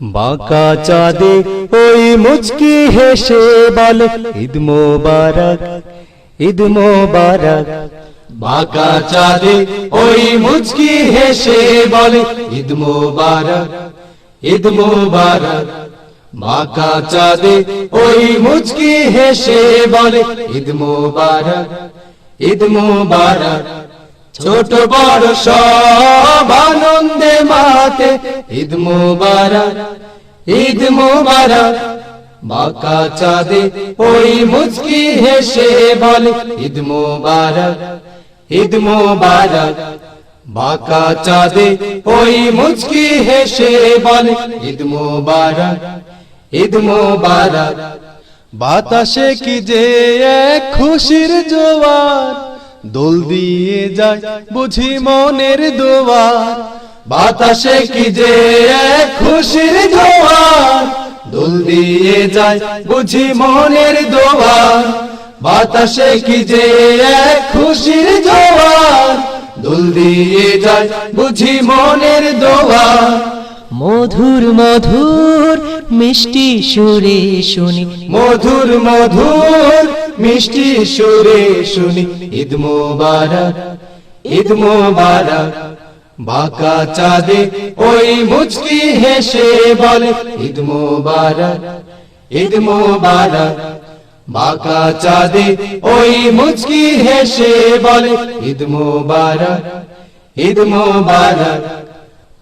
বাঁকা চাঁদে ওই মুচকি হেসে বলে, ঈদ মোবারক ঈদ মোবারক। বাঁকা চাঁদে ওই মুচকি হেসে বলে, ঈদ মোবারক ঈদ মোবারক। বাঁকা চাঁদে ওই মুচকি হেসে বলে, ঈদ মোবারক ঈদ মোবারক। ছোট বড় সব আনন্দে মাতে। ঈদ মোবারক ঈদ মোবারক। বাঁকা চাঁদে ওই মুচকি হেসে বলে, ঈদ মোবারক ঈদ মোবারক। বাঁকা চাঁদে ওই মুচকি হেসে বলে, ঈদ মোবারক ঈদ মোবারক। বাতাসে কি যে এক খুশির জোয়ার। দোল দিয়ে যায় বুঝি মনের দোয়ার। বাতাসে কি যে খুশির জোয়ার। দোল দিয়ে যায় বুঝি মনের দোয়ার। বাতাসে কি যে খুশির জোয়ার। দোল দিয়ে যায় বুঝি মনের দোয়ার। মধুর মধুর মিষ্টি সুরে শুনি। মধুর মধুর মিষ্টি সুরে শুনি। ঈদ মোবারক ঈদ মোবারক। বাঁকা চাঁদে ওই মুচকি হেসে বলে, ঈদ মোবারক ঈদ মোবারক। বাঁকা চাঁদে ওই মুচকি হেসে বলে, ঈদ মোবারক ঈদ মোবারক।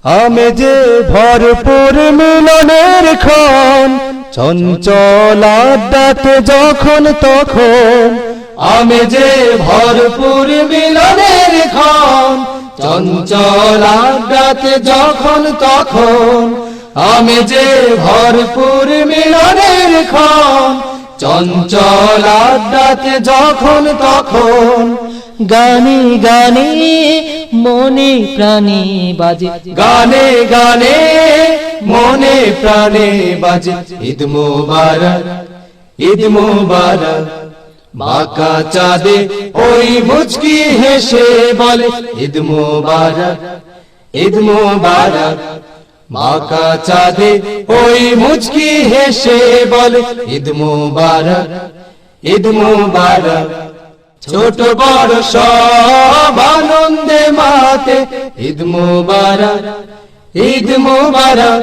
আমি যে ভরপুর মিলনের ক্ষণ চঞ্চল আড্ডাতে যখন তখন আমি যে ভরপুর মিলনের ক্ষণ, চঞ্চল আড্ডাতে যখন তখন আমি যে ভরপুর মিলনের ক্ষণ, চঞ্চল আড্ডাতে যখন তখন গানে গানে মনে প্রাণে বাজে। গানে গানে মনে প্রাণে বাজে। ঈদ মোবারক ঈদ মোবারক। বাঁকা চাঁদে ওই মুচকি হেসে বলে, ঈদ মোবারক ঈদ মোবারক। বাঁকা চাঁদে ওই মুচকি হেসে বলে, ঈদ মোবারক ঈদ মোবারক। ছোট বড় সব আনন্দে মাতে, ঈদ মোবারক ঈদ মোবারক।